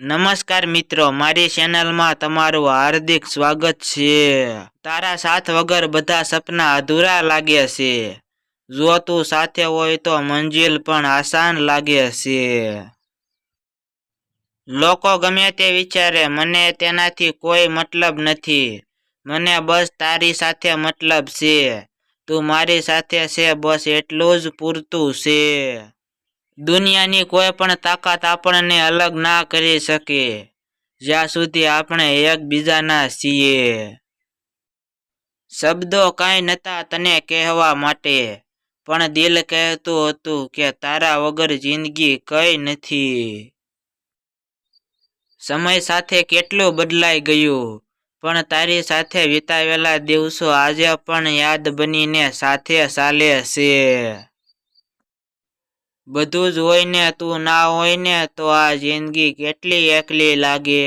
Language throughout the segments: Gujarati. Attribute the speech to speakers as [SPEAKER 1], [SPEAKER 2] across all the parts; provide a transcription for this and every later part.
[SPEAKER 1] નમસ્કાર મિત્રો, મારી ચેનલમાં તમારું હાર્દિક સ્વાગત છે. તારા સાથ વગર બધા સપના અધૂરા લાગે છે. જો તું સાથે હોય તો મંજિલ પણ આસાન લાગે છે. લોકો ગમે તે વિચારે, મને તેનાથી કોઈ મતલબ નથી. મને બસ તારી સાથે મતલબ છે. તું મારી સાથે છે, બસ એટલું જ પૂરતું છે. દુનિયાની કોઈ પણ તાકાત આપણને અલગ ના કરી શકે. જ્યાં સુધી આપણે એકબીજાના છીએ. શબ્દો કાંઈ નતા તને કહેવા માટે, પણ દિલ કહેતું હતું કે તારા વગર જિંદગી કઈ નથી. સમય સાથે કેટલું બદલાઈ ગયું, પણ તારી સાથે વિતાવેલા દિવસો આજે પણ યાદ બનીને સાથે ચાલે છે. બધું જ હોય ને, તું ના હોય ને, તો આ જિંદગી કેટલી એકલી લાગે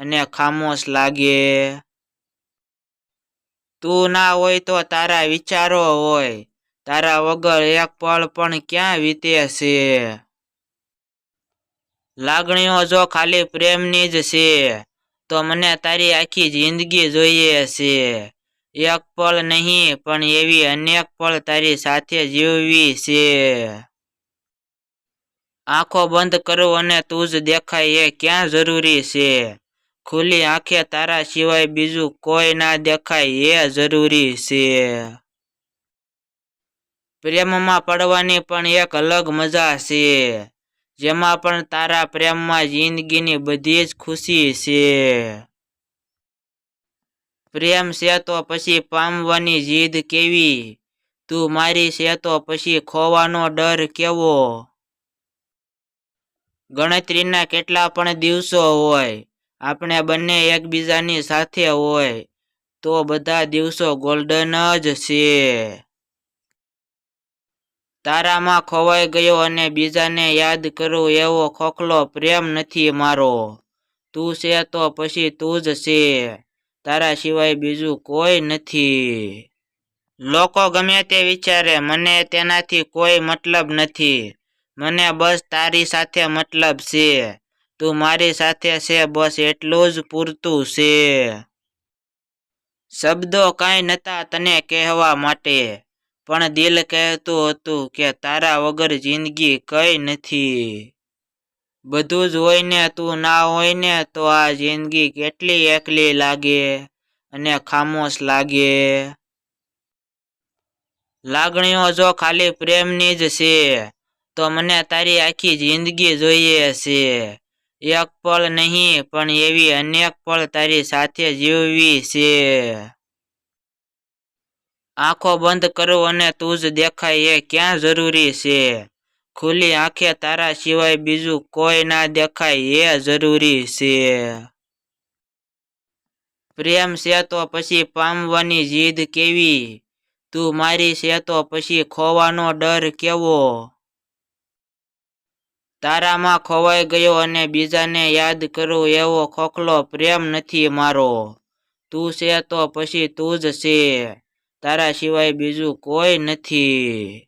[SPEAKER 1] અને ખામોશ લાગે. તું ના હોય તો તારા વિચારો હોય, તારા વગર એક પળ પણ ક્યાં વીતે છે? લાગણીઓ જો ખાલી પ્રેમની જ છે, તો મને તારી આખી જિંદગી જોઈએ છે. એક પળ નહીં, પણ એવી અનેક પળ તારી સાથે જીવવી છે. આંખો બંધ કરો અને તું જ દેખાય એ ક્યાં જરૂરી છે? ખુલ્લી આંખે તારા સિવાય બીજું કોઈ ના દેખાય એ જરૂરી છે. પ્રેમમાં પડવાની પણ એક અલગ મજા છે. જેમાં પણ તારા પ્રેમમાં જિંદગીની બધી જ ખુશી છે. પ્રેમ છે તો પછી પામવાની જીદ કેવી? તું મારી છે તો પછી ખોવાનો ડર કેવો? ગણતરીના કેટલા પણ દિવસો હોય, આપણે બંને એકબીજાની સાથે હોય, તો બધા દિવસો ગોલ્ડન જ છે. તારામાં ખોવાઈ ગયો અને બીજાને યાદ કરું એવો ખોખલો પ્રેમ નથી મારો. તું છે તો પછી તું જ છે. તારા સિવાય બીજું કોઈ નથી. લોકો ગમે તે વિચારે, મને તેનાથી કોઈ મતલબ નથી. મને બસ તારી સાથે મતલબ છે. તું મારી સાથે છે, બસ એટલું જ પૂરતું છે. શબ્દો કાંઈ નતા તને કહેવા માટે, પણ દિલ કહેતું હતું કે તારા વગર જિંદગી કઈ નથી. બધું જ હોય ને, તું ના હોય ને, તો આ જિંદગી કેટલી એકલી લાગે અને ખામોશ લાગે. લાગણીઓ જો ખાલી પ્રેમની જ છે તો મને તારી આખી જિંદગી જોઈએ છે. એક પળ નહીં, પણ એવી અનેક પળ તારી સાથે જીવવી છે. આંખો બંધ કરો અને તું જ દેખાય એ ક્યાં જરૂરી છે. ખુલ્લી આંખે તારા સિવાય બીજું કોઈ ના દેખાય એ જરૂરી છે. પ્રેમ છે તો પછી પામવાની જીદ કેવી? તું મારી છે તો પછી ખોવાનો ડર કેવો? તારામાં ખોવાઈ ગયો અને બીજાને યાદ કરું એવો ખોખલો પ્રેમ નથી મારો. તું છે તો પછી તું જ છે. તારા સિવાય બીજું કોઈ નથી.